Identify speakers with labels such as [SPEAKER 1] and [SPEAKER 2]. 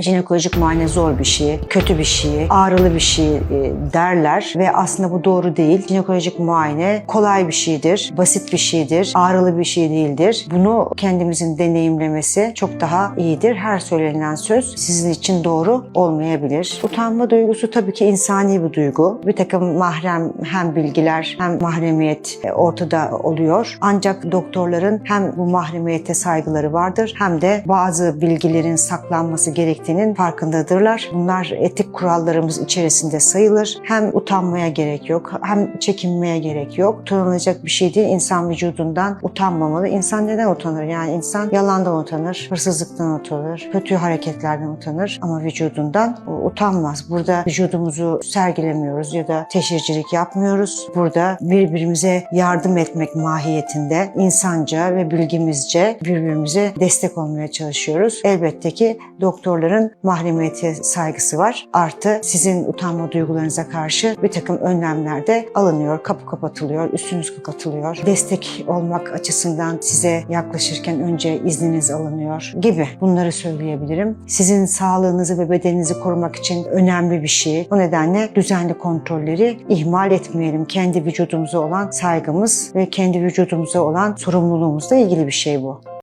[SPEAKER 1] Jinekolojik muayene zor bir şey, kötü bir şey, ağrılı bir şey e, derler ve aslında bu doğru değil. Jinekolojik muayene kolay bir şeydir, basit bir şeydir, ağrılı bir şey değildir. Bunu kendimizin deneyimlemesi çok daha iyidir. Her söylenen söz sizin için doğru olmayabilir. Utanma duygusu tabii ki insani bir duygu. Bir takım mahrem hem bilgiler hem mahremiyet e, ortada oluyor. Ancak doktorların hem bu mahremiyete saygıları vardır hem de bazı bilgilerin saklanması gerektiğinin farkındadırlar. Bunlar etik kurallarımız içerisinde sayılır. Hem utanmaya gerek yok hem çekinmeye gerek yok. Utanılacak bir şey değil. İnsan vücudundan utanmamalı. İnsan neden utanır? Yani insan yalandan utanır, hırsızlıktan utanır, kötü hareketlerden utanır ama vücudundan utanmaz. Burada vücudumuzu sergilemiyoruz ya da teşhircilik yapmıyoruz. Burada birbirimize yardım etmek mahiyetinde insanca ve bilgimizce birbirimize destek olmaya çalışıyoruz. Elbette ki doktorların mahremiyete saygısı var. Artı sizin utanma duygularınıza karşı bir takım önlemler de alınıyor. Kapı kapatılıyor, üstünüz kapatılıyor. Destek olmak açısından size yaklaşırken önce izniniz alınıyor gibi bunları söyleyebilirim. Sizin sağlığınızı ve bedeninizi korumak için önemli bir şey. O nedenle düzenli kontrolleri ihmal etmeyelim. Kendi vücudumuza olan saygımız ve kendi vücudumuza olan sorumluluğumuzla ilgili bir şey bu.